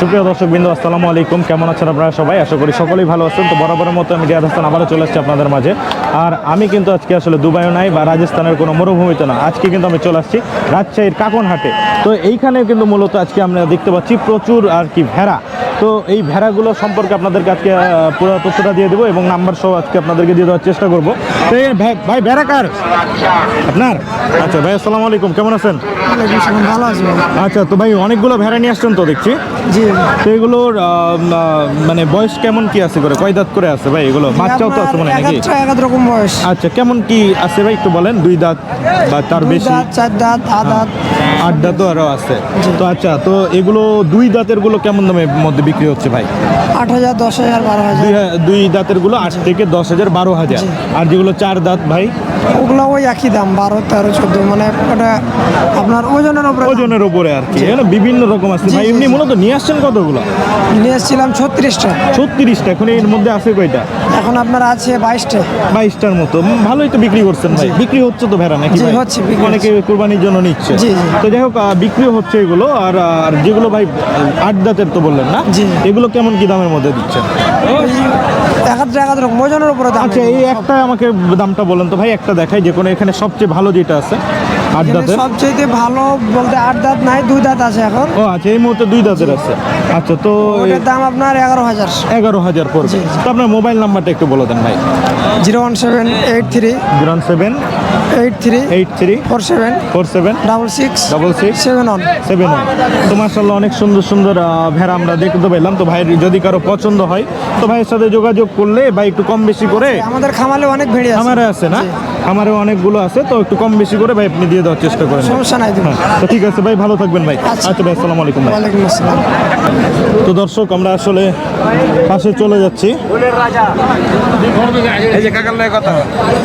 সুপ্রিয় দর্শক বিন্দু আসসালামু আলাইকুম। কেমন আছেন আপনারা সবাই? আশা করি সকলেই ভালো আছেন। তো বরাবরের মতো আমি রিয়াদ হাসান আবারও চলে আসছি আপনাদের মাঝে। আর আমি কিন্তু আজকে আসলে দুবাইও নাই বা রাজস্থানের কোনো মরুভূমিতে না। আজকে কিন্তু আমি চলে আসছি রাজশাহীর কাকনহাটে। তো এইখানে কিন্তু মূলত আজকে আমরা দেখতে পাচ্ছি প্রচুর আর কি ভেড়া। তো এই ভেড়াগুলো সম্পর্কে আপনাদেরকে আজকে পুরো তথ্যটা দিয়ে দেবো এবং নাম্বার সহ আজকে আপনাদেরকে দিয়ে দেওয়ার চেষ্টা করব। তো ভাই- ভেড়া কার? আপনার? আচ্ছা ভাই আসসালামু আলাইকুম কেমন আছেন? ভালো আছি আচ্ছা তো ভাই অনেকগুলো ভেড়া নিয়ে আসছেন তো দেখছি। জি। তো এগুলোর মানে বয়স কেমন কি আছে করে? কয় দাঁত করে আছে ভাই এগুলো? বাচ্চাও তো আছে মনে হয় নাকি? এক এক রকম বয়স। আচ্ছা কেমন কি আছে ভাই একটু বলেন? দুই দাঁত বা তার বেশি? চার দাঁত আট দাঁত। আট দাঁতও আরও আছে। তো আচ্ছা তো এগুলো দুই দাঁতেরগুলো কেমন দামের মধ্যে বিক্রি হচ্ছে ভাই? আট হাজার দশ হাজার বারো হাজার। দুই দাঁতেরগুলো আট থেকে দশ হাজার বারো হাজার। আর যেগুলো চার দাঁত ভাই? ওগুলো ওই একই দাম বারো তেরো চোদ্দ মানে ওটা আপনার ওজনের উপরে ওজনের উপরে আর কি বিভিন্ন রকম আছে। ভাই এমনি মূলত নিয়ে আসছেন কতগুলো? নিয়ে এসেছিলাম ছত্রিশটা। ছত্রিশটা এখন এর মধ্যে আছে কয়টা? এখন আপনার আছে বাইশটা। বাইশটার মতো। ভালোই তো বিক্রি করছেন ভাই। বিক্রি হচ্ছে তো ভেড়া নাকি হচ্ছে, অনেকে কোরবানির জন্য নিচ্ছে। তো যাই হোক বিক্রি হচ্ছে এগুলো আর আর যেগুলো ভাই আট দাঁতের তো বললেন না? জি। এগুলো কেমন কি দামের মধ্যে দিচ্ছেন? এক হাজার এক হাজার ওজনের উপরে দাম আচ্ছা এই একটা আমাকে দামটা বলেন তো ভাই একটা দেখাই যে কোনো এখানে সবচেয়ে ভালো যেটা আছে আট দাঁতের? সবচেয়ে ভালো বলতে আট দাঁত নাই দুই দাঁত আছে এখন। ও আচ্ছা এই মুহূর্তে দুই দাঁতের আছে। আচ্ছা তো দাম আপনার এগারো হাজার। এগারো হাজার পড়বে। তো আপনার মোবাইল নাম্বারটা একটু বলে দেন ভাই। Zero one seven eight three. Zero one seven eight three eight three four seven four seven double six double six seven one seven তো মার্শাল্লাহ অনেক সুন্দর সুন্দর ভেড়া আমরা দেখতে পেলাম। তো ভাইয়ের যদি কারও পছন্দ হয় তো ভাইয়ের সাথে যোগাযোগ করলে ভাই একটু কম বেশি করে আমাদের খামালে অনেক ভেড়ে আছে। আছে না? আমারও অনেকগুলো আছে তো একটু কম বেশি করে ভাই আপনি দিয়ে দেওয়ার চেষ্টা করেন। সমস্যা নাই হ্যাঁ, তো ঠিক আছে ভাই ভালো থাকবেন ভাই। আচ্ছা। আচ্ছা ভাই আসসালামু আলাইকুম ভাই। ওয়ালাইকুম আসসালাম। তো দর্শক আমরা আসলে পাশে চলে যাচ্ছি।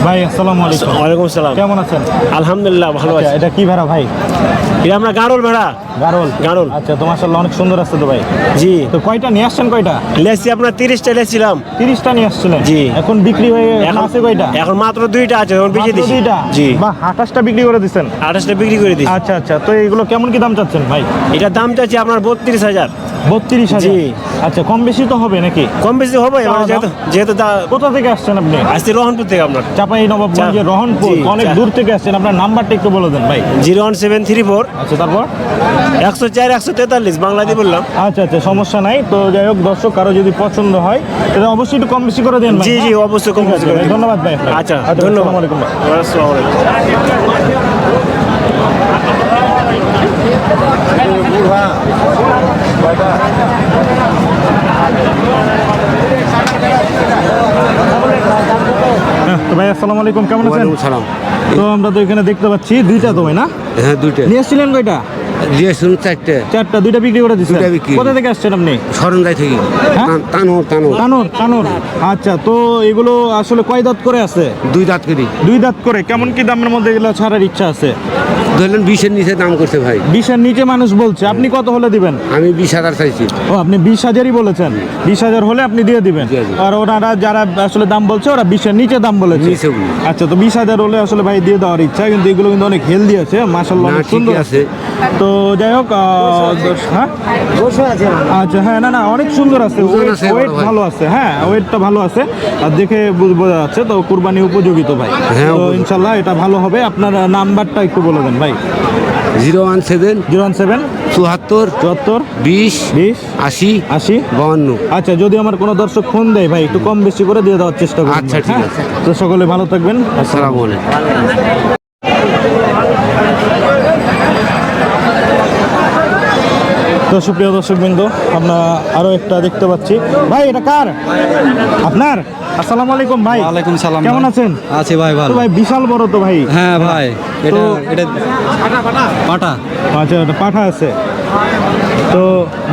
ভাই আসসালামু আলাইকুম। ওয়ালাইকুম আসসালাম। কেমন আছেন? আলহামদুলিল্লাহ ভালো আচ্ছা, আছি। এটা কি ভাড়া ভাই? এটা আমরা গাড়ল ভেড়া। গারল? গাড়ল আচ্ছা তো মার্শাল্লাহ অনেক সুন্দর আছে তো ভাই। জি। তো কয়টা নিয়ে আসছেন কয়টা? লেসি আপনার তিরিশটা লেছিলাম। তিরিশটা নিয়ে আসছিলেন? জি। এখন বিক্রি হয়ে এখন আছে কয়টা? এখন মাত্র দুইটা আছে এখন বেঁচে মাত্র দিছি। দুইটা? জি। বা আঠাশটা বিক্রি করে দিচ্ছেন আঠাশটা বিক্রি করে দিছি। আচ্ছা আচ্ছা তো এগুলো কেমন কি দাম চাচ্ছেন ভাই? এটার দাম চাচ্ছি আপনার বত্রিশ হাজার। বত্রিশ হাজার? আচ্ছা কম বেশি তো হবে নাকি? কম বেশি হবে মানে যেহেতু কোথা থেকে আসছেন আপনি? আসছি রহনপুর থেকে আপনার। চাপাই নবাবগঞ্জের চা- রহনপুর। অনেক দূর থেকে আসছেন। আপনার নাম্বারটা একটু বলে দেন ভাই। Zero one seven three four আচ্ছা তারপর? একশো চার একশো তেতাল্লিশ বাংলাতে বললাম। আচ্ছা আচ্ছা সমস্যা নাই। তো যাই হোক দর্শক কারও যদি পছন্দ হয় তাহলে অবশ্যই একটু কম বেশি করে দেন জি জি হ্যাঁ? অবশ্যই কম বেশি করে ধন্যবাদ ভাই। আচ্ছা আসসালামু ধন্যবাদ। আলাইকুম। আসসালামু আলাইকুম হ্যাঁ, তো ভাই আসসালামু আলাইকুম কেমন আছেন? সালাম। তো আমরা তো এখানে দেখতে পাচ্ছি দুইটা না? হ্যাঁ দুইটা। নিয়ে এসেছিলেন কয়টা? দিয়েছিলেন চারটে। চারটা দুইটা বিক্রি করে দিচ্ছেন? দুইটা বিক্রি। কোথা থেকে আসছেন আপনি? সরঞ্জাই থেকে। হ্যাঁ? তানোর তানোর। আচ্ছা তো এগুলো আসলে কয় দাঁত করে আছে? দুই দাঁত করে। দুই দাঁত করে। কেমন কি দামের মধ্যে এগুলো ছাড়ার ইচ্ছা আছে? ধরলেন বিশের নিচে দাম করছে ভাই। বিশের নিচে মানুষ বলছে আপনি কত হলে দিবেন? আমি বিশ হাজার চাইছি। ও আপনি বিশ হাজারই বলেছেন। বিশ হাজার হলে আপনি দিয়ে দিবেন। আর ওনারা যারা আসলে দাম বলছে ওরা বিশের নিচে দাম বলেছে। আচ্ছা তো বিশ হাজার হলে আসলে ভাই দিয়ে দেওয়ার ইচ্ছা কিন্তু এগুলো কিন্তু অনেক হেলদি আছে। মাসাল্লাহ অনেক সুন্দর। আছে। তো যাই হোক হ্যাঁ? আচ্ছা হ্যাঁ না না অনেক সুন্দর আছে। ওয়েট ভালো আছে। হ্যাঁ ওয়েটটা ভালো আছে। আর দেখে বুঝ- যাচ্ছে তো কুরবানি উপযোগী তো ভাই। হ্যাঁ, তো ইনশাল্লাহ এটা ভালো হবে। আপনার নাম্বারটা একটু বলে দেন ভাই? Zero one seven zero one seven চুয়াত্তর চুয়াত্তর বিশ বিশ আশি আশি বাউন্ন। আচ্ছা যদি আমার কোনো দর্শক ফোন দেয় ভাই একটু কম বেশি করে দিয়ে দেওয়ার চেষ্টা করুন আচ্ছা, ঠিক হ্যাঁ? আছে। তো সকলে ভালো থাকবেন আসসালামু আলাইকুম। তো সুপ্রিয় দর্শক বিন্দু আমরা আরও একটা দেখতে পাচ্ছি। ভাই এটা কার? আপনার? আসসালামু আলাইকুম ভাই। ওয়ালাইকুম সালাম কেমন আছেন? আছি ভাই ভালো। ভাই বিশাল বড় তো ভাই। হ্যাঁ ভাই এটা এটা পাটা আচ্ছা এটা পাঠা আছে। তো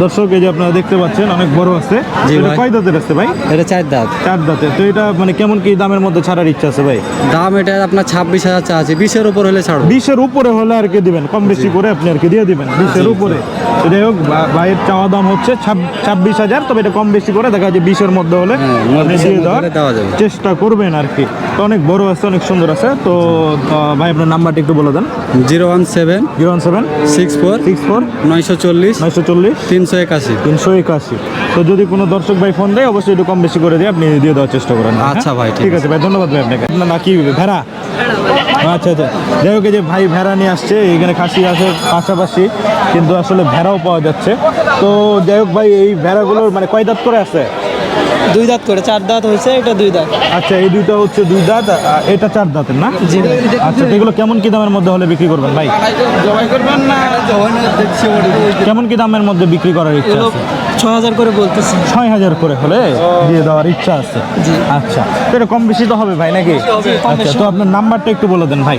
দর্শক এই যে আপনারা দেখতে পাচ্ছেন অনেক বড় আছে। এটা। কয় দাঁতের আছে ভাই? এটা চার দাঁত। চার দাঁতের। তো এটা মানে কেমন কি দামের মধ্যে ছাড়ার ইচ্ছা আছে ভাই? দাম এটা আপনার ছাব্বিশ হাজার চা আছে। বিশের উপর হলে ছাড়ো বিশের উপরে হলে আর কি দিবেন? কম বেশি করে আপনি আর কি দিয়ে দিবেন বিশের উপরে। যাই হোক ভাইয়ের চাওয়া দাম হচ্ছে ছাব্বিশ হাজার তবে এটা কম বেশি করে দেখা যায় বিশের মধ্যে হলে হ্যাঁ। চেষ্টা করবেন আর কি। তো অনেক বড় আছে অনেক সুন্দর আছে। তো ভাই আপনার নাম্বারটা একটু বলে দেন। Zero one seven zero one seven six four six four নয়শো নয়শো চল্লিশ নয়শো চল্লিশ। তিনশো একাশি। তিনশো একাশি। তো যদি কোনো দর্শক ভাই ফোন দেয় অবশ্যই একটু কম বেশি করে দিয়ে আপনি দিয়ে দেওয়ার চেষ্টা করেন। হ্যাঁ? আচ্ছা ভাই, ঠিক আছে ভাই ধন্যবাদ ভাই আপনাকে। আপনার না কি ভেড়া। আচ্ছা আচ্ছা। যাই হোক এই যে ভাই ভেড়া নিয়ে আসছে এখানে খাসি আছে পাশাপাশি কিন্তু আসলে ভেড়াও পাওয়া যাচ্ছে। তো যাই হোক ভাই এই ভেড়াগুলোর মানে কয় দাঁত করে আছে? দুই দাঁত করে চার দাঁত হয়েছে এটা দুই দাঁত। আচ্ছা এই দুইটা হচ্ছে দুই দাঁত এটা চার দাঁতের না? জি আচ্ছা এগুলো কেমন কি দামের মধ্যে হলে বিক্রি করবেন ভাই? কেমন কি দামের মধ্যে বিক্রি করার ইচ্ছা আছে? ছ হাজার করে বলতেছি। ছয় হাজার করে হলে দিয়ে দেওয়ার ইচ্ছা আছে? আচ্ছা তো এটা কম বেশি তো হবে ভাই নাকি? আচ্ছা তো আপনার নাম্বারটা একটু বলে দেন ভাই।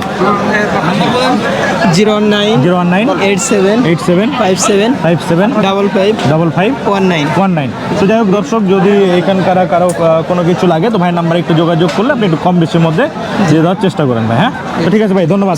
Zero nine zero one nine eight seven eight seven five seven five seven double five double five one nine. One nine. তো যাই হোক দর্শক যদি এখানকার কারও কোনো কিছু লাগে তো ভাই নাম্বার একটু যোগাযোগ করলে আপনি একটু কম বেশির মধ্যে দিয়ে দেওয়ার চেষ্টা করেন ভাই হ্যাঁ? তো ঠিক আছে ভাই, ধন্যবাদ।